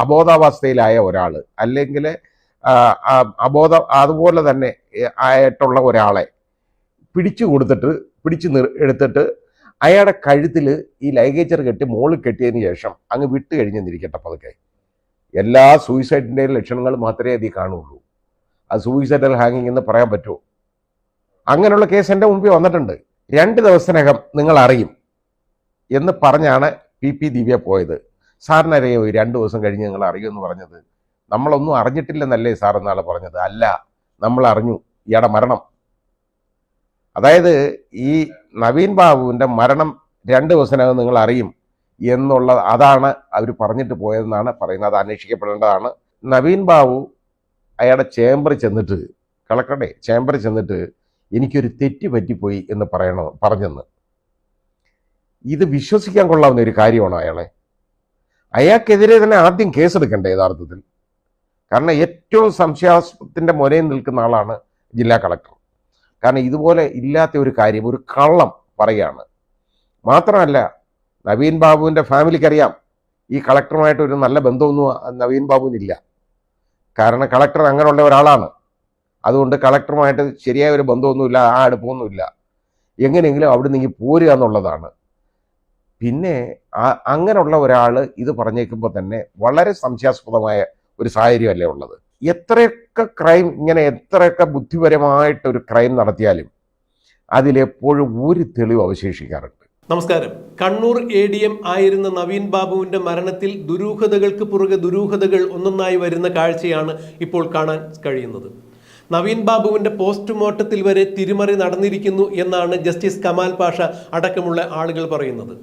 അബോധാവസ്ഥയിലായ ഒരാൾ അല്ലെങ്കിൽ അബോധ അതുപോലെ തന്നെ ആയിട്ടുള്ള ഒരാളെ പിടിച്ചു കൊടുത്തിട്ട് പിടിച്ചു എടുത്തിട്ട് അയാളുടെ കഴുത്തിൽ ഈ ലൈഗേച്ചർ കെട്ടി മുകളിൽ കെട്ടിയതിന് ശേഷം അങ്ങ് വിട്ട് കഴിഞ്ഞെന്നിരിക്കട്ടെ പതുക്കെ. എല്ലാ സൂയിസൈഡിന്റെയും ലക്ഷണങ്ങൾ മാത്രമേ അതിൽ കാണുള്ളൂ അത് സൂയിസൈഡൽ ഹാങ്ങിങ് എന്ന് പറയാൻ പറ്റുമോ? അങ്ങനെയുള്ള കേസ് എന്റെ മുമ്പിൽ വന്നിട്ടുണ്ട്. രണ്ട് ദിവസത്തിനകം നിങ്ങൾ അറിയും എന്ന് പറഞ്ഞാണ് പി പി ദിവ്യ പോയത്. സാറിനറിയോ ഈ രണ്ട് ദിവസം കഴിഞ്ഞ് നിങ്ങൾ അറിയുമെന്ന് പറഞ്ഞത്. നമ്മളൊന്നും അറിഞ്ഞിട്ടില്ലെന്നല്ലേ സാർ എന്നാണ് പറഞ്ഞത്? അല്ല നമ്മൾ അറിഞ്ഞു ഇയാടെ മരണം. അതായത് ഈ നവീൻ ബാബുവിന്റെ മരണം രണ്ട് ദിവസത്തിനകം നിങ്ങൾ അറിയും എന്നുള്ള അതാണ് അവർ പറഞ്ഞിട്ട് പോയതെന്നാണ് പറയുന്നത്. അത് അന്വേഷിക്കപ്പെടേണ്ടതാണ്. നവീൻ ബാബു അയാളുടെ ചേംബറിൽ ചെന്നിട്ട് കളക്ടറുടെ ചേംബറിൽ ചെന്നിട്ട് എനിക്കൊരു തെറ്റ് പറ്റിപ്പോയി എന്ന് പറയണോ പറഞ്ഞെന്ന്. ഇത് വിശ്വസിക്കാൻ കൊള്ളാവുന്ന ഒരു കാര്യമാണോ അയാളെ? അയാൾക്കെതിരെ തന്നെ ആദ്യം കേസെടുക്കണ്ടേ യഥാർത്ഥത്തിൽ. കാരണം ഏറ്റവും സംശയാസ്പത്തിന്റെ മുനയിൽ നിൽക്കുന്ന ആളാണ് ജില്ലാ കളക്ടർ. കാരണം ഇതുപോലെ ഇല്ലാത്ത ഒരു കാര്യം ഒരു കള്ളം പറയാണ്. മാത്രമല്ല നവീൻ ബാബുവിന്റെ ഫാമിലിക്കറിയാം ഈ കളക്ടറുമായിട്ട് ഒരു നല്ല ബന്ധമൊന്നും നവീൻ ബാബുവിനില്ല. കാരണം കളക്ടർ അങ്ങനെയുള്ള ഒരാളാണ്. അതുകൊണ്ട് കളക്ടറുമായിട്ട് ശരിയായ ഒരു ബന്ധമൊന്നുമില്ല ആ അടുപ്പമൊന്നുമില്ല. എങ്ങനെയെങ്കിലും അവിടെ നിന്ന് പോരുക എന്നുള്ളതാണ്. പിന്നെ അങ്ങനെയുള്ള ഒരാൾ ഇത് പറഞ്ഞേക്കുമ്പോൾ തന്നെ വളരെ സംശയാസ്പദമായ ഒരു സാഹചര്യമല്ലേ ഉള്ളത്? എത്രയൊക്കെ ക്രൈം ഇങ്ങനെ എത്രയൊക്കെ ബുദ്ധിപരമായിട്ട് ഒരു ക്രൈം നടത്തിയാലും അതിലെപ്പോഴും ഒരു തെളിവ് അവശേഷിക്കാറുണ്ട്. നമസ്കാരം. കണ്ണൂർ എ ഡി എം ആയിരുന്ന നവീൻ ബാബുവിന്റെ മരണത്തിൽ ദുരൂഹതകൾക്ക് പുറകെ ദുരൂഹതകൾ ഒന്നൊന്നായി വരുന്ന കാഴ്ചയാണ് ഇപ്പോൾ കാണാൻ കഴിയുന്നത്. നവീൻ ബാബുവിന്റെ പോസ്റ്റ്മോർട്ടത്തിൽ വരെ തിരിമറി നടന്നിരിക്കുന്നു എന്നാണ് ജസ്റ്റിസ് കമാൽ പാഷ അടക്കമുള്ള ആളുകൾ പറയുന്നത്.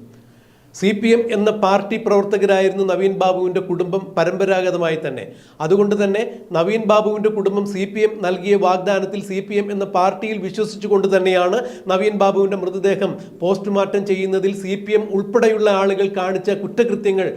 സി പി എം എന്ന പാർട്ടി പ്രവർത്തകരായിരുന്നു നവീൻ ബാബുവിന്റെ കുടുംബം പരമ്പരാഗതമായി തന്നെ. അതുകൊണ്ട് തന്നെ നവീൻ ബാബുവിന്റെ കുടുംബം സി പി എം നൽകിയ വാഗ്ദാനത്തിൽ സി പി എം എന്ന പാർട്ടിയിൽ വിശ്വസിച്ചുകൊണ്ട് തന്നെയാണ് നവീൻ ബാബുവിന്റെ മൃതദേഹം പോസ്റ്റ്മോർട്ടം ചെയ്യുന്നതിൽ സി പി എം ഉൾപ്പെടെയുള്ള ആളുകൾ കാണിച്ച കുറ്റകൃത്യങ്ങൾ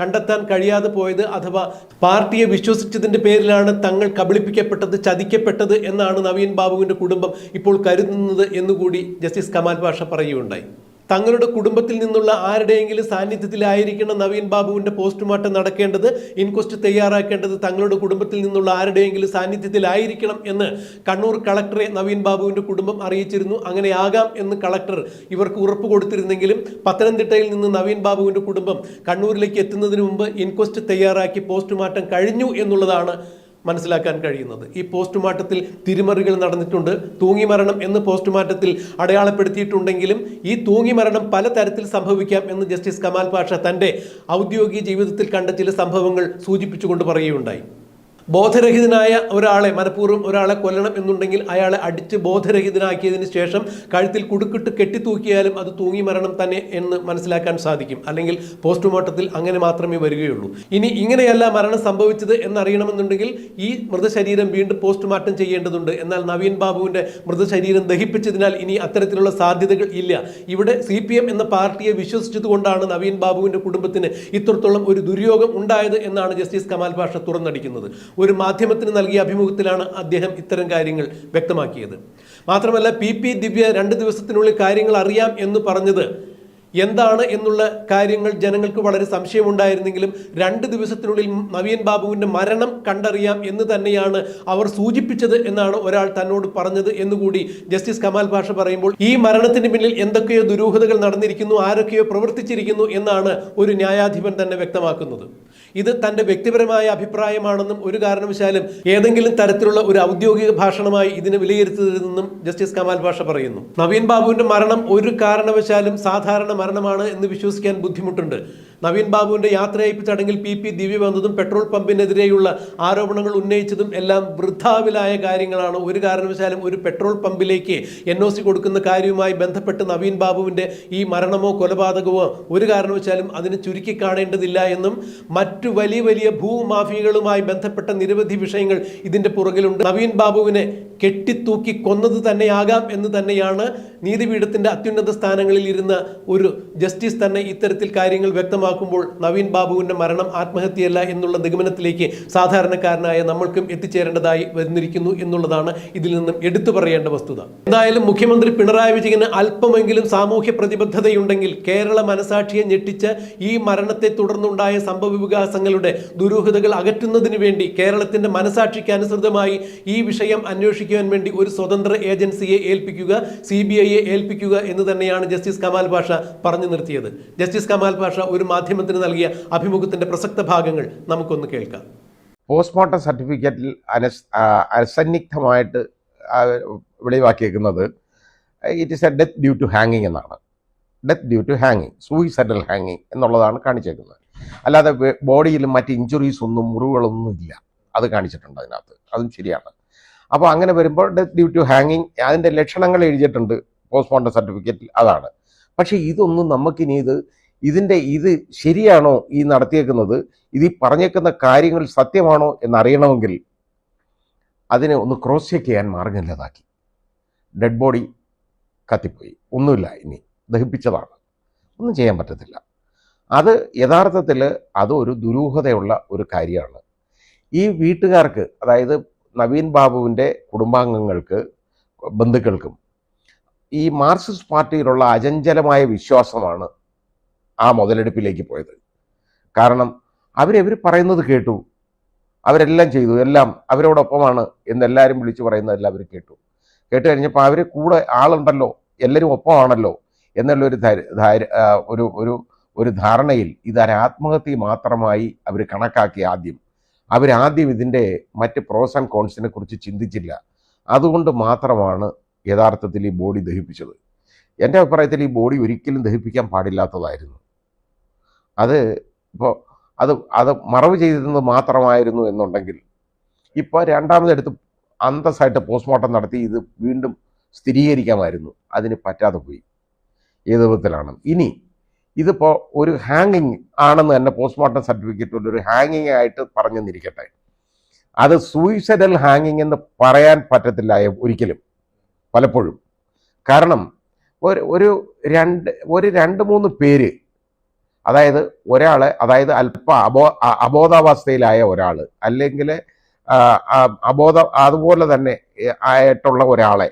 കണ്ടെത്താൻ കഴിയാതെ പോയത് അഥവാ പാർട്ടിയെ വിശ്വസിച്ചതിന്റെ പേരിലാണ് തങ്ങൾ കബളിപ്പിക്കപ്പെട്ടത് ചതിക്കപ്പെട്ടത് എന്നാണ് നവീൻ ബാബുവിന്റെ കുടുംബം ഇപ്പോൾ കരുതുന്നത് എന്നുകൂടി ജസ്റ്റിസ് കമാൽ പാഷ പറയുകയുണ്ടായി. തങ്ങളുടെ കുടുംബത്തിൽ നിന്നുള്ള ആരുടെയെങ്കിലും സാന്നിധ്യത്തിലായിരിക്കണം നവീൻ ബാബുവിന്റെ പോസ്റ്റ്മോർട്ടം നടക്കേണ്ടത്. ഇൻക്വസ്റ്റ് തയ്യാറാക്കേണ്ടത് തങ്ങളുടെ കുടുംബത്തിൽ നിന്നുള്ള ആരുടെയെങ്കിലും സാന്നിധ്യത്തിലായിരിക്കണം എന്ന് കണ്ണൂർ കളക്ടറെ നവീൻ ബാബുവിന്റെ കുടുംബം അറിയിച്ചിരുന്നു. അങ്ങനെയാകാം എന്ന് കളക്ടർ ഇവർക്ക് ഉറപ്പ് കൊടുത്തിരുന്നെങ്കിലും പത്തനംതിട്ടയിൽ നിന്ന് നവീൻ ബാബുവിന്റെ കുടുംബം കണ്ണൂരിലേക്ക് എത്തുന്നതിന് മുമ്പ് ഇൻക്വസ്റ്റ് തയ്യാറാക്കി പോസ്റ്റ്മോർട്ടം കഴിഞ്ഞു എന്നുള്ളതാണ് മനസ്സിലാക്കാൻ കഴിയുന്നത്. ഈ പോസ്റ്റ്മോർട്ടത്തിൽ തിരിമറികൾ നടന്നിട്ടുണ്ട്. തൂങ്ങിമരണം എന്ന് പോസ്റ്റ്മോർട്ടത്തിൽ അടയാളപ്പെടുത്തിയിട്ടുണ്ടെങ്കിലും ഈ തൂങ്ങിമരണം പലതരത്തിൽ സംഭവിക്കാം എന്ന് ജസ്റ്റിസ് കമാൽ പാഷ തന്റെ ഔദ്യോഗിക ജീവിതത്തിൽ കണ്ട ചില സംഭവങ്ങൾ സൂചിപ്പിച്ചുകൊണ്ട് പറയുകയുണ്ടായി. ബോധരഹിതനായ ഒരാളെ മനഃപൂർവം ഒരാളെ കൊല്ലണം എന്നുണ്ടെങ്കിൽ അയാളെ അടിച്ച് ബോധരഹിതനാക്കിയതിന് ശേഷം കഴുത്തിൽ കുടുക്കിട്ട് കെട്ടിത്തൂക്കിയാലും അത് തൂങ്ങി മരണം തന്നെ എന്ന് മനസ്സിലാക്കാൻ സാധിക്കും. അല്ലെങ്കിൽ പോസ്റ്റ്മോർട്ടത്തിൽ അങ്ങനെ മാത്രമേ വരികയുള്ളൂ. ഇനി ഇങ്ങനെയല്ല മരണം സംഭവിച്ചത് എന്നറിയണമെന്നുണ്ടെങ്കിൽ ഈ മൃതശരീരം വീണ്ടും പോസ്റ്റ്മോർട്ടം ചെയ്യേണ്ടതുണ്ട്. എന്നാൽ നവീൻ ബാബുവിന്റെ മൃതശരീരം ദഹിപ്പിച്ചതിനാൽ ഇനി അത്തരത്തിലുള്ള സാധ്യതകൾ ഇല്ല. ഇവിടെ സി എന്ന പാർട്ടിയെ വിശ്വസിച്ചതുകൊണ്ടാണ് നവീൻ ബാബുവിന്റെ കുടുംബത്തിന് ഇത്രത്തോളം ഒരു ദുര്യോഗം ഉണ്ടായത് എന്നാണ് ജസ്റ്റിസ് കമാൽ പാഷ തുറന്നടിക്കുന്നത്. ഒരു മാധ്യമത്തിന് നൽകിയ അഭിമുഖത്തിലാണ് അദ്ദേഹം ഇത്തരം കാര്യങ്ങൾ വ്യക്തമാക്കിയത്. മാത്രമല്ല പി. പി. ദിവ്യ രണ്ട് ദിവസത്തിനുള്ളിൽ കാര്യങ്ങൾ അറിയാം എന്ന് പറഞ്ഞത് എന്താണ് എന്നുള്ള കാര്യങ്ങൾ ജനങ്ങൾക്ക് വളരെ സംശയമുണ്ടായിരുന്നെങ്കിലും രണ്ട് ദിവസത്തിനുള്ളിൽ നവീൻ ബാബുവിന്റെ മരണം കണ്ടറിയാം എന്ന് തന്നെയാണ് അവർ സൂചിപ്പിച്ചത് എന്നാണ് ഒരാൾ തന്നോട് പറഞ്ഞത് എന്നുകൂടി ജസ്റ്റിസ് കമാൽ ഭാഷ പറയുമ്പോൾ ഈ മരണത്തിന് പിന്നിൽ എന്തൊക്കെയോ ദുരൂഹതകൾ നടന്നിരിക്കുന്നു ആരൊക്കെയോ പ്രവർത്തിച്ചിരിക്കുന്നു എന്നാണ് ഒരു ന്യായാധിപൻ തന്നെ വ്യക്തമാക്കുന്നത്. ഇത് തന്റെ വ്യക്തിപരമായ അഭിപ്രായമാണെന്നും ഒരു കാരണവശാലും ഏതെങ്കിലും തരത്തിലുള്ള ഒരു ഔദ്യോഗിക ഭാഷണമായി ഇതിനെ വിലയിരുത്തരുതെന്നും ജസ്റ്റിസ് കമാൽ ഭാഷ പറയുന്നു. നവീൻ ബാബുവിന്റെ മരണം ഒരു കാരണവശാലും സാധാരണ മരണമാണ് എന്ന് വിശ്വസിക്കാൻ ബുദ്ധിമുട്ടുണ്ട്. നവീൻ ബാബുവിന്റെ യാത്രയയപ്പ് ചടങ്ങിൽ പി പി ദിവ്യ വന്നതും പെട്രോൾ പമ്പിനെതിരെയുള്ള ആരോപണങ്ങൾ ഉന്നയിച്ചതും എല്ലാം വൃദ്ധാവിലായ കാര്യങ്ങളാണ്. ഒരു കാരണവശാലും ഒരു പെട്രോൾ പമ്പിലേക്ക് എൻ ഒ സി കൊടുക്കുന്ന കാര്യവുമായി ബന്ധപ്പെട്ട് നവീൻ ബാബുവിന്റെ ഈ മരണമോ കൊലപാതകമോ ഒരു കാരണവശാലും അതിന് ചുരുക്കി കാണേണ്ടതില്ല എന്നും മറ്റു വലിയ വലിയ ഭൂമാഫിയകളുമായി ബന്ധപ്പെട്ട നിരവധി വിഷയങ്ങൾ ഇതിന്റെ പുറകിലുണ്ട്. നവീൻ ബാബുവിനെ കെട്ടിത്തൂക്കി കൊന്നത് തന്നെയാകാം എന്ന് തന്നെയാണ് നീതിപീഠത്തിന്റെ അത്യുന്നത സ്ഥാനങ്ങളിൽ ഇരുന്ന ഒരു ജസ്റ്റിസ് തന്നെ ഇത്തരത്തിൽ കാര്യങ്ങൾ വ്യക്തമാക്കുമ്പോൾ നവീൻ ബാബുവിന്റെ മരണം ആത്മഹത്യയല്ല എന്നുള്ള നിഗമനത്തിലേക്ക് സാധാരണക്കാരനായ നമ്മൾക്കും എത്തിച്ചേരേണ്ടതായി വന്നിരിക്കുന്നു എന്നുള്ളതാണ് ഇതിൽ നിന്നും എടുത്തു പറയേണ്ട വസ്തുത. എന്തായാലും മുഖ്യമന്ത്രി പിണറായി വിജയന് അല്പമെങ്കിലും സാമൂഹ്യ പ്രതിബദ്ധതയുണ്ടെങ്കിൽ കേരള മനസാക്ഷിയെ ഞെട്ടിച്ച് ഈ മരണത്തെ തുടർന്നുണ്ടായ സംഭവ വികാസങ്ങളുടെ ദുരൂഹതകൾ അകറ്റുന്നതിന് വേണ്ടി കേരളത്തിന്റെ മനസാക്ഷിക്ക് അനുസൃതമായി ഈ വിഷയം അന്വേഷിക്കുവാൻ വേണ്ടി ഒരു സ്വതന്ത്ര ഏജൻസിയെ ഏൽപ്പിക്കുക സി ബി ഐയെ ഏൽപ്പിക്കുക എന്ന് തന്നെയാണ് ജസ്റ്റിസ് കമാൽ പാഷ പറഞ്ഞു നിർത്തിയത്. ജസ്റ്റിസ് കമാൽ പാഷ ഒരു മാധ്യമത്തിന് നൽകിയ അഭിമുഖത്തിന്റെ പ്രസക്ത ഭാഗങ്ങൾ നമുക്കൊന്ന് കേൾക്കാം. Postmortem സർട്ടിഫിക്കറ്റിൽ Anas അസന്നിഗ്ധമായിട്ട് വെളിവാക്കിയേക്കുന്നത് it is A death due to ഹാങ്ങിങ് എന്നാണ്. ഡെത്ത് ഡ്യൂ ടു ഹാങ്ങിങ് സൂയിസൈഡൽ ഹാങ്ങിങ് എന്നുള്ളതാണ് കാണിച്ചേക്കുന്നത്. അല്ലാതെ ബോഡിയിലും മറ്റ് ഇഞ്ചുറീസ് ഒന്നും മുറിവുകളൊന്നും ഇല്ല. അത് കാണിച്ചിട്ടുണ്ട് അതിനകത്ത്. അതും ശരിയാണ്. അപ്പോൾ അങ്ങനെ വരുമ്പോൾ ഡെത്ത് ഡ്യൂ ടു ഹാങ്ങിങ് അതിന്റെ ലക്ഷണങ്ങൾ എഴുതിയിട്ടുണ്ട് പോസ്റ്റ്മോർട്ടം സർട്ടിഫിക്കറ്റിൽ അതാണ്. പക്ഷേ ഇതൊന്നും നമുക്കിനി ഇത് ഇതിന്റെ ഇത് ശരിയാണോ ഈ നടത്തിയേക്കുന്നത് ഇത് ഈ പറഞ്ഞേക്കുന്ന കാര്യങ്ങൾ സത്യമാണോ എന്നറിയണമെങ്കിൽ അതിനെ ഒന്ന് ക്രോസ് ചെക്ക് ചെയ്യാൻ മാർഗമില്ലാതാക്കി ഡെഡ് ബോഡി കത്തിപ്പോയി. ഒന്നുമില്ല ഇനി. ദഹിപ്പിച്ചതാണ്. ഒന്നും ചെയ്യാൻ പറ്റത്തില്ല. അത് യഥാർത്ഥത്തിൽ അതൊരു ദുരൂഹതയുള്ള ഒരു കാര്യമാണ്. ഈ വീട്ടുകാർക്ക് അതായത് നവീൻ ബാബുവിന്റെ കുടുംബാംഗങ്ങൾക്ക് ബന്ധുക്കൾക്കും ഈ മാർക്സിസ്റ്റ് പാർട്ടിയിലുള്ള അചഞ്ചലമായ വിശ്വാസമാണ് ആ മുതലെടുപ്പിലേക്ക് പോയത്. കാരണം അവരവർ പറയുന്നത് കേട്ടു. അവരെല്ലാം ചെയ്തു. എല്ലാം അവരോടൊപ്പമാണ് എന്നെല്ലാവരും വിളിച്ചു പറയുന്നതെല്ലാം അവർ കേട്ടു. കേട്ട് കഴിഞ്ഞപ്പോൾ അവർ കൂടെ ആളുണ്ടല്ലോ എല്ലാവരും ഒപ്പമാണല്ലോ എന്നുള്ളൊരു ഒരു ഒരു ഒരു ധാരണയിൽ ഇതൊരാത്മഹത്യ മാത്രമായി അവർ കണക്കാക്കി ആദ്യം. അവരാദ്യം ഇതിന്റെ മറ്റ് പ്രോസ് ആൻഡ് കോൺസിനെ കുറിച്ച് ചിന്തിച്ചില്ല. അതുകൊണ്ട് മാത്രമാണ് യഥാർത്ഥത്തിൽ ഈ ബോഡി ദഹിപ്പിച്ചത്. എന്റെ അഭിപ്രായത്തിൽ ഈ ബോഡി ഒരിക്കലും ദഹിപ്പിക്കാൻ പാടില്ലാത്തതായിരുന്നു. അത് ഇപ്പോൾ അത് അത് മറവ് ചെയ്തിരുന്നത് മാത്രമായിരുന്നു എന്നുണ്ടെങ്കിൽ ഇപ്പോൾ രണ്ടാമതെടുത്ത് അന്തസ്സായിട്ട് പോസ്റ്റ്മോർട്ടം നടത്തി ഇത് വീണ്ടും സ്ഥിരീകരിക്കാമായിരുന്നു. അതിന് പറ്റാതെ പോയി. ഏത് വിധത്തിലാണ്. ഇനി ഇതിപ്പോൾ ഒരു ഹാങ്ങിങ് ആണെന്ന് തന്നെ പോസ്റ്റ്മോർട്ടം സർട്ടിഫിക്കറ്റിൽ ഒരു ഹാങ്ങിങ് ആയിട്ട് പറഞ്ഞെന്നിരിക്കട്ടെ അത് സൂയിസൈഡൽ ഹാങ്ങിങ് എന്ന് പറയാൻ പറ്റത്തില്ല ഒരിക്കലും. പലപ്പോഴും. കാരണം ഒരു ഒരു രണ്ട് ഒരു രണ്ട് മൂന്ന് പേര് അതായത് ഒരാളെ അതായത് അല്പ അബോ അബോധാവസ്ഥയിലായ ഒരാൾ അല്ലെങ്കിൽ അബോധ അതുപോലെ തന്നെ ആയിട്ടുള്ള ഒരാളെ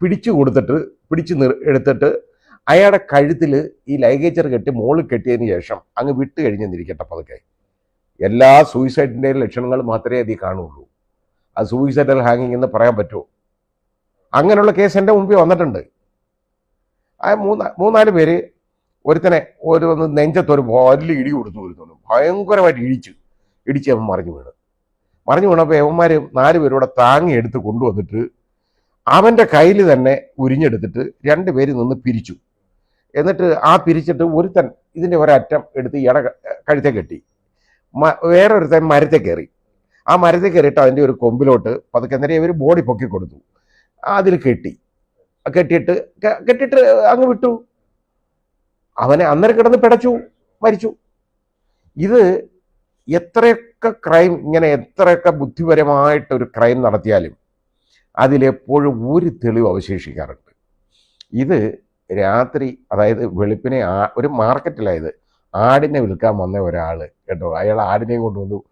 പിടിച്ചു കൊടുത്തിട്ട് പിടിച്ചു എടുത്തിട്ട് അയാളുടെ കഴുത്തിൽ ഈ ലൈഗേജർ കെട്ടി മുകളിൽ കെട്ടിയതിന് ശേഷം അങ്ങ് വിട്ട് കഴിഞ്ഞെന്നിരിക്കട്ടെ പതുക്കെ. എല്ലാ സൂയിസൈഡിന്റെയും ലക്ഷണങ്ങൾ മാത്രമേ അതിൽ കാണുള്ളൂ. അത് സൂയിസൈഡൽ ഹാങ്ങിങ് എന്ന് പറയാൻ പറ്റുമോ? അങ്ങനെയുള്ള കേസ് എന്റെ മുമ്പിൽ വന്നിട്ടുണ്ട്. ആ മൂന്ന് മൂന്നാൽ പേര് ഒരുത്തനെ ഒരു ഒന്ന് നെഞ്ചത്തൊരു വലിയ ഇടി കൊടുത്തു ഒരുത്തനും ഭയങ്കരമായിട്ട് ഇടിച്ചു ഇടിച്ച് അവൻ മറിഞ്ഞു വീണ്. മറിഞ്ഞു വീണപ്പോൾ യവന്മാർ നാല് പേരൂടെ താങ്ങി എടുത്ത് കൊണ്ടുവന്നിട്ട് അവന്റെ കയ്യിൽ തന്നെ ഉരിഞ്ഞെടുത്തിട്ട് രണ്ട് പേര് നിന്ന് പിരിച്ചു. എന്നിട്ട് ആ പിരിച്ചിട്ട് ഒരുത്തൻ ഇതിന്റെ ഒരറ്റം എടുത്ത് ഇട കഴുത്തെ കെട്ടി. വേറൊരുത്തൻ മരത്തെ കയറി. ആ മരത്തെ കയറിയിട്ട് അതിന്റെ ഒരു കൊമ്പിലോട്ട് പതുക്കെ നേരെ ഇവർ ബോഡി പൊക്കി കൊടുത്തു. അതിൽ കെട്ടി. കെട്ടിയിട്ട് കെട്ടിയിട്ട് അങ്ങ് വിട്ടു. അവനെ അന്നേരം കിടന്ന് പിടച്ചു മരിച്ചു. ഇത് എത്രയൊക്കെ ക്രൈം ഇങ്ങനെ എത്രയൊക്കെ ബുദ്ധിപരമായിട്ടൊരു ക്രൈം നടത്തിയാലും അതിലെപ്പോഴും ഒരു തെളിവ് അവശേഷിക്കാറുണ്ട്. ഇത് രാത്രി അതായത് വെളുപ്പിനെ ആ ഒരു മാർക്കറ്റിലായത്. ആടിനെ വിൽക്കാൻ വന്ന ഒരാൾ കേട്ടോ. അയാൾ ആടിനെ കൊണ്ടുവന്നു.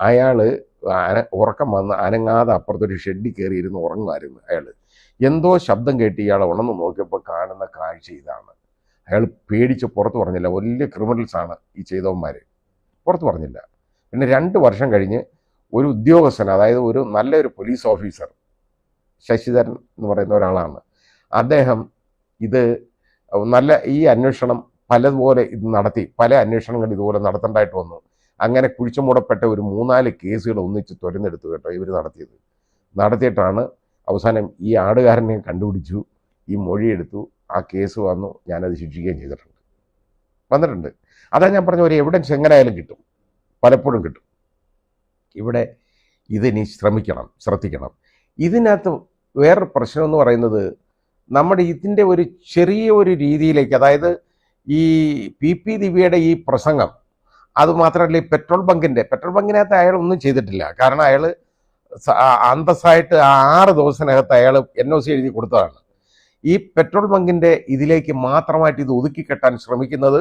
അയാൾ അന ഉറക്കം വന്ന് അനങ്ങാതെ അപ്പുറത്തൊരു ഷെഡിൽ കയറി ഇരുന്ന് ഉറങ്ങുമായിരുന്നു അയാൾ എന്തോ ശബ്ദം കേട്ട് ഇയാൾ ഉണർന്ന് നോക്കിയപ്പോൾ കാണുന്ന കാഴ്ച ഇതാണ്. അയാൾ പേടിച്ച് പുറത്ത് പറഞ്ഞില്ല. വലിയ ക്രിമിനൽസാണ് ഈ ചെയ്തവന്മാർ പുറത്ത് പറഞ്ഞില്ല. പിന്നെ രണ്ട് വർഷം കഴിഞ്ഞ് ഒരു ഉദ്യോഗസ്ഥൻ അതായത് ഒരു നല്ലൊരു പോലീസ് ഓഫീസർ ശശിധരൻ എന്ന് പറയുന്ന ഒരാളാണ്. അദ്ദേഹം ഇത് നല്ല ഈ അന്വേഷണം പലതുപോലെ ഇത് നടത്തി പല അന്വേഷണങ്ങൾ ഇതുപോലെ നടത്തേണ്ടതായിട്ട് വന്നു. അങ്ങനെ കുഴിച്ചുമൂടപ്പെട്ട ഒരു മൂന്നാൽ കേസുകൾ ഒന്നിച്ച് തുരന്നെടുത്തു കേട്ടോ ഇവർ നടത്തിയത്. നടത്തിയിട്ടാണ് അവസാനം ഈ ആടുകാരനെ കണ്ടുപിടിച്ചു ഈ മൊഴിയെടുത്തു ആ കേസ് വന്നു ഞാനത് ശിക്ഷിക്കുകയും ചെയ്തിട്ടുണ്ട്. വന്നിട്ടുണ്ട്. അതാ ഞാൻ പറഞ്ഞ ഒരു എവിഡൻസ് എങ്ങനെയായാലും കിട്ടും. പലപ്പോഴും കിട്ടും. ഇവിടെ ഇതിനി ശ്രമിക്കണം ശ്രദ്ധിക്കണം. ഇതിനകത്ത് വേറൊരു പ്രശ്നം എന്ന് പറയുന്നത് നമ്മുടെ ഇതിന്റെ ഒരു ചെറിയ ഒരു രീതിയിലേക്ക് അതായത് ഈ പി പി ദിവ്യയുടെ ഈ പ്രസംഗം അതുമാത്രമല്ല ഈ പെട്രോൾ ബങ്കിന്റെ പെട്രോൾ ബങ്കിനകത്ത് അയാൾ ഒന്നും ചെയ്തിട്ടില്ല. കാരണം അയാൾ അന്തസ്സായിട്ട് ആറ് ദിവസത്തിനകത്ത് അയാൾ എൻ ഒ സി എഴുതി കൊടുത്തതാണ്. ഈ പെട്രോൾ ബങ്കിന്റെ ഇതിലേക്ക് മാത്രമായിട്ട് ഇത് ഒതുക്കി കെട്ടാൻ ശ്രമിക്കുന്നത്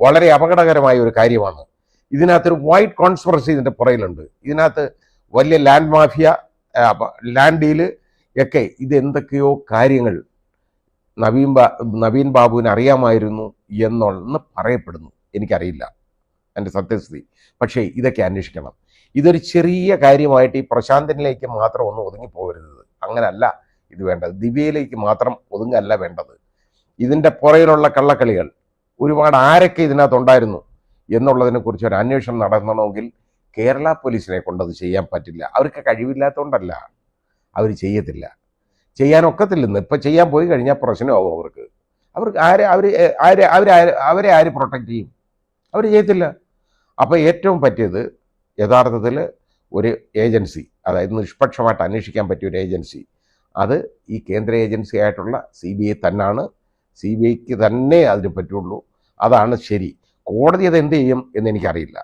വളരെ അപകടകരമായ ഒരു കാര്യമാണ്. ഇതിനകത്തൊരു വൈറ്റ് കോൺസ്പെറസി ഇതിന്റെ പുറയിലുണ്ട് ഇതിനകത്ത് വലിയ ലാൻഡ് മാഫിയ ലാൻഡ് ഡീൽ ഒക്കെ ഇത് എന്തൊക്കെയോ കാര്യങ്ങൾ നവീൻ ബാ നവീൻ ബാബുവിന് അറിയാമായിരുന്നു എന്നുള്ളെന്ന് പറയപ്പെടുന്നു. എനിക്കറിയില്ല. എന്റെ സത്യസ്ഥിതി. പക്ഷേ ഇതൊക്കെ അന്വേഷിക്കണം. ഇതൊരു ചെറിയ കാര്യമായിട്ട് ഈ പ്രശാന്തനിലേക്ക് മാത്രം ഒന്ന് ഒതുങ്ങിപ്പോകരുത്. അങ്ങനല്ല ഇത് വേണ്ടത്. ദിവ്യയിലേക്ക് മാത്രം ഒതുങ്ങല്ല വേണ്ടത്. ഇതിന്റെ പുറയിലുള്ള കള്ളക്കളികൾ ഒരുപാട് ആരൊക്കെ ഇതിനകത്തുണ്ടായിരുന്നു എന്നുള്ളതിനെ കുറിച്ച് ഒരു അന്വേഷണം നടത്തണമെങ്കിൽ കേരള പോലീസിനെ കൊണ്ടത് ചെയ്യാൻ പറ്റില്ല. അവർക്ക് കഴിവില്ലാത്തതുകൊണ്ടല്ല. അവർ ചെയ്യത്തില്ല. ചെയ്യാൻ ഒക്കത്തില്ലെന്ന് ഇപ്പം ചെയ്യാൻ പോയി കഴിഞ്ഞാൽ പ്രശ്നമാകും അവർക്ക്. അവർക്ക് ആരെ അവർ ആരെ അവരെ അവരെ ആര് പ്രൊട്ടക്റ്റ് ചെയ്യും? അവർ ചെയ്യത്തില്ല. അപ്പോൾ ഏറ്റവും പറ്റിയത് യഥാർത്ഥത്തിൽ ഒരു ഏജൻസി അതായത് നിഷ്പക്ഷമായിട്ട് അന്വേഷിക്കാൻ പറ്റിയ ഒരു ഏജൻസി. അത് ഈ കേന്ദ്ര ഏജൻസി ആയിട്ടുള്ള സി ബി ഐ തന്നെയാണ് സി ബി ഐക്ക് തന്നെ അതിന് പറ്റുള്ളൂ. അതാണ് ശരി. കോടതി അത് എന്ത് ചെയ്യും എന്ന് എനിക്കറിയില്ല.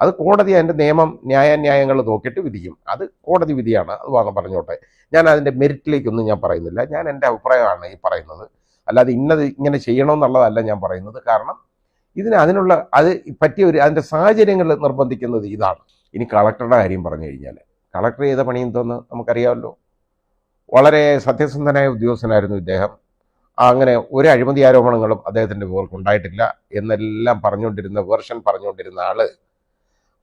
അത് കോടതി അതിന്റെ നിയമം ന്യായാന്യായങ്ങൾ നോക്കിയിട്ട് വിധിക്കും. അത് കോടതി വിധിയാണ്. അത് വാങ്ങാൻ പറഞ്ഞോട്ടെ. ഞാൻ അതിന്റെ മെറിറ്റിലേക്കൊന്നും ഞാൻ പറയുന്നില്ല. ഞാൻ എന്റെ അഭിപ്രായമാണ് ഈ പറയുന്നത്. അല്ലാതെ ഇന്നത് ഇങ്ങനെ ചെയ്യണമെന്നുള്ളതല്ല ഞാൻ പറയുന്നത്. കാരണം ഇതിന് അതിനുള്ള അത് പറ്റിയ ഒരു അതിന്റെ സാഹചര്യങ്ങൾ നിർബന്ധിക്കുന്നത് ഇതാണ്. ഇനി കളക്ടറുടെ കാര്യം പറഞ്ഞു കഴിഞ്ഞാൽ കളക്ടർ ചെയ്ത പണി എന്തോന്ന് നമുക്കറിയാമല്ലോ. വളരെ സത്യസന്ധനായ ഉദ്യോഗസ്ഥനായിരുന്നു ഇദ്ദേഹം. അങ്ങനെ ഒരു അഴിമതി ആരോപണങ്ങളും അദ്ദേഹത്തിന്റെ പേർക്ക് ഉണ്ടായിട്ടില്ല എന്നെല്ലാം പറഞ്ഞുകൊണ്ടിരുന്ന വേർഷൻ പറഞ്ഞുകൊണ്ടിരുന്ന ആൾ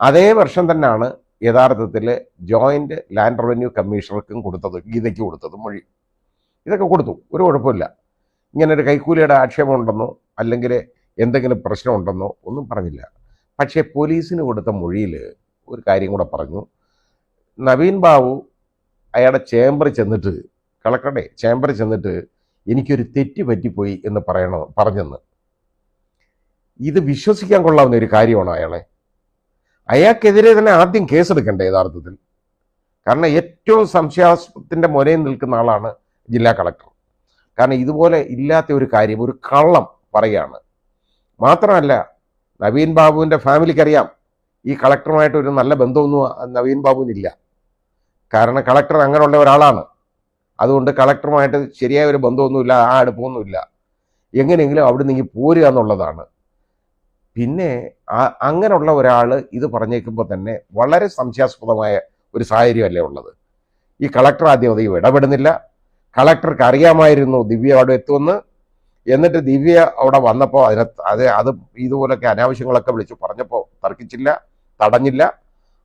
അതേ വർഷം തന്നെയാണ് യഥാർത്ഥത്തിൽ ജോയിന്റ് ലാൻഡ് റവന്യൂ കമ്മീഷണർക്കും കൊടുത്തത് ഗീതയ്ക്ക് കൊടുത്തത് മൊഴി. ഇതൊക്കെ കൊടുത്തു ഒരു കുഴപ്പമില്ല. ഇങ്ങനെ ഒരു കൈക്കൂലിയുടെ ആക്ഷേപമുണ്ടെന്നോ അല്ലെങ്കിൽ എന്തെങ്കിലും പ്രശ്നമുണ്ടെന്നോ ഒന്നും പറഞ്ഞില്ല. പക്ഷേ പോലീസിന് കൊടുത്ത മൊഴിയിൽ ഒരു കാര്യം കൂടെ പറഞ്ഞു. നവീൻ ബാബു അയാളുടെ ചേംബറിൽ ചെന്നിട്ട് കളക്ടറുടെ ചേംബറിൽ ചെന്നിട്ട് എനിക്കൊരു തെറ്റ് പറ്റിപ്പോയി എന്ന് പറയണോ പറഞ്ഞെന്ന്. ഇത് വിശ്വസിക്കാൻ കൊള്ളാവുന്ന ഒരു കാര്യമാണോ അയാളെ? അയാൾക്കെതിരെ തന്നെ ആദ്യം കേസെടുക്കണ്ടേ യഥാർത്ഥത്തിൽ. കാരണം ഏറ്റവും സംശയാസ്പത്തിന്റെ മുരയിൽ നിൽക്കുന്ന ആളാണ് ജില്ലാ കളക്ടർ. കാരണം ഇതുപോലെ ഇല്ലാത്ത ഒരു കാര്യം ഒരു കള്ളം പറയാണ് മാത്രമല്ല നവീൻ ബാബുവിന്റെ ഫാമിലിക്കറിയാം ഈ കളക്ടറുമായിട്ട് ഒരു നല്ല ബന്ധമൊന്നും നവീൻ ബാബുവിനില്ല. കാരണം കളക്ടർ അങ്ങനെയുള്ള ഒരാളാണ്. അതുകൊണ്ട് കളക്ടറുമായിട്ട് ശരിയായ ഒരു ബന്ധമൊന്നുമില്ല ആ അടുപ്പമൊന്നുമില്ല. എങ്ങനെയെങ്കിലും അവിടെ നിന്ന് പോരുക എന്നുള്ളതാണ്. പിന്നെ അങ്ങനെയുള്ള ഒരാൾ ഇത് പറഞ്ഞേക്കുമ്പോൾ തന്നെ വളരെ സംശയാസ്പദമായ ഒരു സാഹചര്യമല്ലേ ഉള്ളത്. ഈ കളക്ടർ ആദ്യം അധികം ഇടപെടുന്നില്ല. കളക്ടർക്ക് അറിയാമായിരുന്നു ദിവ്യ അവിടെ എത്തുമെന്ന്. എന്നിട്ട് ദിവ്യ അവിടെ വന്നപ്പോൾ അതിനെ അത് അത് ഇതുപോലൊക്കെ അനാവശ്യങ്ങളൊക്കെ വിളിച്ചു പറഞ്ഞപ്പോൾ തർക്കിച്ചില്ല തടഞ്ഞില്ല.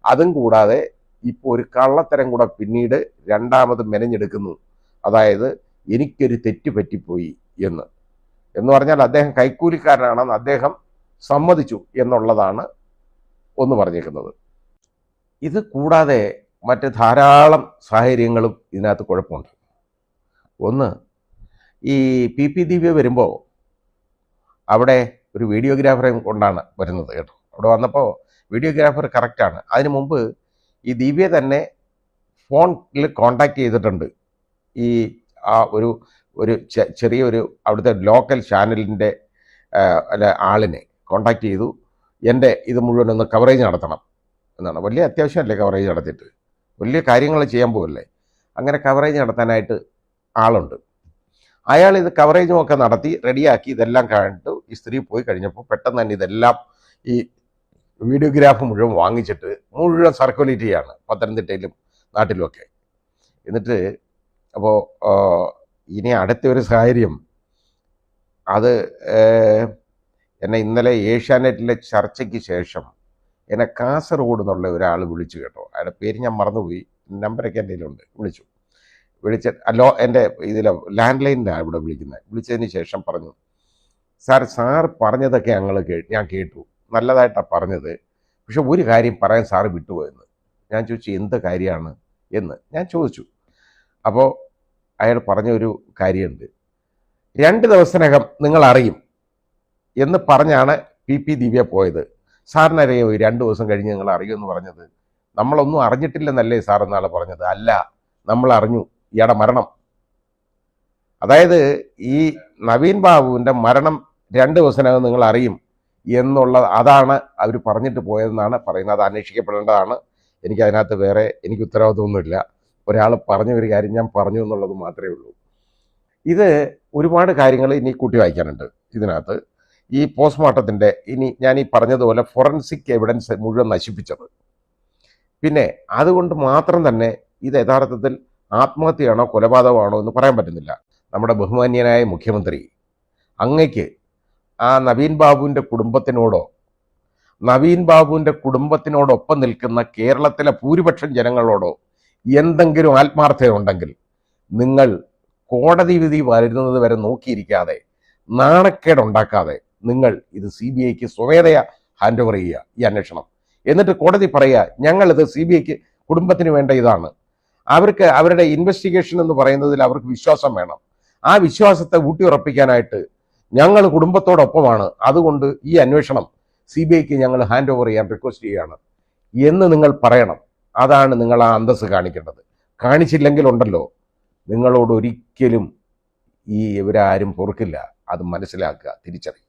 അതും കൂടാതെ ഇപ്പോൾ ഒരു കള്ളത്തരം കൂടെ പിന്നീട് രണ്ടാമത് മെനഞ്ഞെടുക്കുന്നു. അതായത് എനിക്കൊരു തെറ്റ് പറ്റിപ്പോയി എന്ന്. എന്ന് പറഞ്ഞാൽ അദ്ദേഹം കൈക്കൂലിക്കാരനാണെന്ന് അദ്ദേഹം സമ്മതിച്ചു എന്നുള്ളതാണ് ഒന്ന് പറഞ്ഞേക്കുന്നത്. ഇത് കൂടാതെ മറ്റ് ധാരാളം സാഹചര്യങ്ങളും ഇതിനകത്ത് കുഴപ്പമുണ്ട്. ഒന്ന് ഈ പി പി ദിവ്യ വരുമ്പോൾ അവിടെ ഒരു വീഡിയോഗ്രാഫറെ കൊണ്ടാണ് വരുന്നത് കേട്ടോ. അവിടെ വന്നപ്പോൾ വീഡിയോഗ്രാഫർ കറക്റ്റാണ് അതിനു മുമ്പ് ഈ ദിവ്യ തന്നെ ഫോണിൽ കോണ്ടാക്ട് ചെയ്തിട്ടുണ്ട്. ഈ ആ ഒരു ഒരു ചെറിയൊരു അവിടുത്തെ ലോക്കൽ ചാനലിന്റെ അല്ല ആളിനെ. കോണ്ടാക്ട് ചെയ്തു. എന്റെ ഇത് മുഴുവൻ ഒന്ന് കവറേജ് നടത്തണം എന്നാണ്. വലിയ അത്യാവശ്യമല്ലേ കവറേജ് നടത്തിയിട്ട്? വലിയ കാര്യങ്ങൾ ചെയ്യാൻ പോകല്ലേ അങ്ങനെ കവറേജ് നടത്താനായിട്ട് ആളുണ്ട്. അയാൾ ഇത് കവറേജും ഒക്കെ നടത്തി റെഡിയാക്കി ഇതെല്ലാം കണ്ടിട്ട് ഈ സ്ത്രീ പോയി കഴിഞ്ഞപ്പോൾ പെട്ടെന്ന് തന്നെ ഇതെല്ലാം ഈ വീഡിയോഗ്രാഫ് മുഴുവൻ വാങ്ങിച്ചിട്ട് മുഴുവൻ സർക്കുലേറ്റ് ചെയ്യാണ് പത്തനംതിട്ടയിലും നാട്ടിലുമൊക്കെ. എന്നിട്ട് അപ്പോൾ ഇനി അടുത്ത ഒരു സാഹചര്യം. അത് എന്നെ ഇന്നലെ ഏഷ്യാനെറ്റിലെ ചർച്ചയ്ക്ക് ശേഷം എന്നെ കാസർഗോഡ് എന്നുള്ള ഒരാൾ വിളിച്ചു കേട്ടോ. അയാളുടെ പേര് ഞാൻ മറന്നുപോയി. നമ്പരൊക്കെ എന്റെ കയ്യിലുണ്ട്. വിളിച്ചു. വിളിച്ച അല്ലോ എന്റെ ഇതിലെ ലാൻഡ് ലൈനിലാണ് ഇവിടെ വിളിക്കുന്നത്. വിളിച്ചതിന് ശേഷം പറഞ്ഞു സാർ സാർ പറഞ്ഞതൊക്കെ ഞങ്ങൾ കേ ഞാൻ കേട്ടു. നല്ലതായിട്ടാണ് പറഞ്ഞത്. പക്ഷെ ഒരു കാര്യം പറയാൻ സാറ് വിട്ടുപോയെന്ന് ഞാൻ ചോദിച്ചു എന്ത് കാര്യമാണ്? എന്ന് ഞാൻ ചോദിച്ചു. അപ്പോൾ അയാൾ പറഞ്ഞ ഒരു കാര്യമുണ്ട്. രണ്ട് ദിവസത്തിനകം നിങ്ങൾ അറിയും എന്ന് പറഞ്ഞാണ് പി പി ദിവ്യ പോയത്. സാറിനറിയോ രണ്ട് ദിവസം കഴിഞ്ഞ് നിങ്ങൾ അറിയുമെന്ന് പറഞ്ഞത്. നമ്മളൊന്നും അറിഞ്ഞിട്ടില്ലെന്നല്ലേ സാർ എന്നാൾ പറഞ്ഞത്? അല്ല നമ്മൾ അറിഞ്ഞു ഇയാടെ മരണം. അതായത് ഈ നവീൻ ബാബുവിന്റെ മരണം രണ്ട് ദിവസത്തിനകം നിങ്ങൾ അറിയും എന്നുള്ള അതാണ് അവർ പറഞ്ഞിട്ട് പോയതെന്നാണ് പറയുന്നത്. അത് അന്വേഷിക്കപ്പെടേണ്ടതാണ്. എനിക്ക് അതിനകത്ത് വേറെ എനിക്ക് ഉത്തരവാദിത്തമൊന്നുമില്ല ഒരാൾ പറഞ്ഞ ഒരു കാര്യം ഞാൻ പറഞ്ഞു എന്നുള്ളത് മാത്രമേ ഉള്ളൂ. ഇത് ഒരുപാട് കാര്യങ്ങൾ ഇനി കൂട്ടി വായിക്കാനുണ്ട് ഇതിനകത്ത്. ഈ പോസ്റ്റ്മോർട്ടത്തിന്റെ ഇനി ഞാൻ ഈ പറഞ്ഞതുപോലെ ഫോറൻസിക് എവിഡൻസ് മുഴുവൻ നശിപ്പിച്ചത്. പിന്നെ അതുകൊണ്ട് മാത്രം തന്നെ ഇത് യഥാർത്ഥത്തിൽ ആത്മഹത്യയാണോ കൊലപാതകമാണോ എന്ന് പറയാൻ പറ്റുന്നില്ല. നമ്മുടെ ബഹുമാന്യനായ മുഖ്യമന്ത്രി അങ്ങയ്ക്ക് ആ നവീൻ ബാബുവിന്റെ കുടുംബത്തിനോടോ നവീൻ ബാബുവിന്റെ കുടുംബത്തിനോടൊപ്പം നിൽക്കുന്ന കേരളത്തിലെ ഭൂരിപക്ഷം ജനങ്ങളോടോ എന്തെങ്കിലും ആത്മാർത്ഥതയുണ്ടെങ്കിൽ നിങ്ങൾ കോടതി വിധി വരുന്നത് വരെ നോക്കിയിരിക്കാതെ നാണക്കേടുണ്ടാക്കാതെ നിങ്ങൾ ഇത് സി ബി ഐക്ക് സ്വമേധയാ ഹാൻഡ് ഓവർ ചെയ്യുക ഈ അന്വേഷണം. എന്നിട്ട് കോടതി പറയുക ഞങ്ങളിത് സി ബി ഐക്ക് കുടുംബത്തിന് വേണ്ട ഇതാണ്. അവർക്ക് അവരുടെ ഇൻവെസ്റ്റിഗേഷൻ എന്ന് പറയുന്നതിൽ അവർക്ക് വിശ്വാസം വേണം. ആ വിശ്വാസത്തെ ഊട്ടിയുറപ്പിക്കാനായിട്ട് ഞങ്ങൾ കുടുംബത്തോടൊപ്പമാണ്. അതുകൊണ്ട് ഈ അന്വേഷണം സി ബി ഐക്ക് ഞങ്ങൾ ഹാൻഡ് ഓവർ ചെയ്യാൻ റിക്വസ്റ്റ് ചെയ്യുകയാണ്. എന്ന് നിങ്ങൾ പറയണം. അതാണ് നിങ്ങൾ ആ അന്തസ് കാണിക്കേണ്ടത്. കാണിച്ചില്ലെങ്കിൽ ഉണ്ടല്ലോ. നിങ്ങളോട് ഒരിക്കലും ഈ ഇവരാരും പൊറുക്കില്ല. അത് മനസ്സിലാക്കുക തിരിച്ചറിയുക.